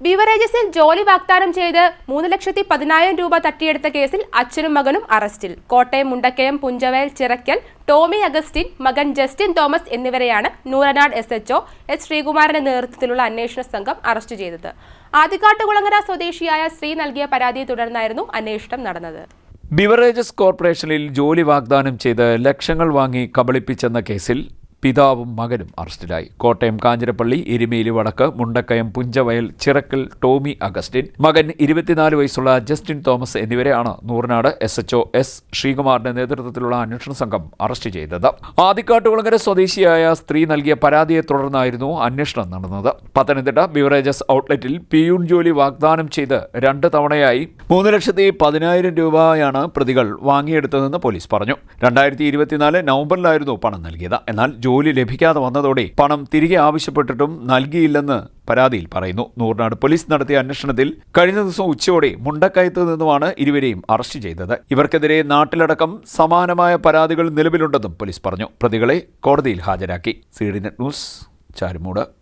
ബിവറേജസിൽ ജോലി വാഗ്ദാനം ചെയ്ത് മൂന്ന് ലക്ഷത്തി പതിനായിരം രൂപ തട്ടിയെടുത്ത കേസിൽ അച്ഛനും മകനും അറസ്റ്റിൽ. കോട്ടയം മുണ്ടക്കയം പുഞ്ചവയൽ ചിറക്കൽ ടോമി അഗസ്റ്റിൻ മകൻ ജസ്റ്റിൻ തോമസ് എന്നിവരെയാണ് Nooranad S H O S ശ്രീകുമാറിന്റെ നേതൃത്വത്തിലുള്ള അന്വേഷണ സംഘം അറസ്റ്റ് ചെയ്തത്. ആദ്യക്കാട്ടുകുളങ്ങര സ്വദേശിയായ ശ്രീ നൽകിയ പരാതിയെ തുടർന്നായിരുന്നു അന്വേഷണം നടന്നത്. ബിവറേജസ് കോർപ്പറേഷനിൽ ജോലി വാഗ്ദാനം ചെയ്ത് ലക്ഷങ്ങൾ വാങ്ങി കബളിപ്പിച്ചെന്ന കേസിൽ പിതാവും മകനും അറസ്റ്റിലായി. കോട്ടയം കാഞ്ഞിരപ്പള്ളി എരുമേലി വടക്ക് മുണ്ടക്കയം പുഞ്ചവയൽ ചിറക്കൽ ടോമി അഗസ്റ്റിൻ. മകൻ ഇരുപത്തിനാല് വയസ്സുള്ള ജസ്റ്റിൻ തോമസ് എന്നിവരെയാണ് Nooranad S H O S ശ്രീകുമാറിന്റെ നേതൃത്വത്തിലുള്ള അന്വേഷണ സംഘം അറസ്റ്റ് ചെയ്തത്. ആദിക്കാട്ടുകുളങ്ങര സ്വദേശിയായ സ്ത്രീ നൽകിയ പരാതിയെ തുടർന്നായിരുന്നു അന്വേഷണം നടന്നത്. പത്തനംതിട്ട ബിവറേജസ് ഔട്ട്ലെറ്റിൽ പിയൂൺ ജോലി വാഗ്ദാനം ചെയ്ത് രണ്ട് തവണയായി മൂന്ന് ലക്ഷത്തി പതിനായിരം രൂപയാണ് പ്രതികൾ വാങ്ങിയെടുത്തതെന്ന് പോലീസ് പറഞ്ഞു. രണ്ടായിരത്തി ഇരുപത്തിനാല് നവംബറിലായിരുന്നു പണം നൽകിയത്. എന്നാൽ ജോലി ലഭിക്കാതെ വന്നതോടെ പണം തിരികെ ആവശ്യപ്പെട്ടിട്ടും നൽകിയില്ലെന്ന് പരാതിയിൽ പറയുന്നു. നൂറിനാട് പോലീസ് നടത്തിയ അന്വേഷണത്തിൽ കഴിഞ്ഞ ദിവസം ഉച്ചയോടെ മുണ്ടക്കയത്ത് നിന്നുമാണ് ഇരുവരെയും അറസ്റ്റ് ചെയ്തത്. ഇവർക്കെതിരെ നാട്ടിലടക്കം സമാനമായ പരാതികൾ നിലവിലുണ്ടെന്നും പോലീസ് പറഞ്ഞു. പ്രതികളെ കോടതിയിൽ ഹാജരാക്കി. C net news Charummood.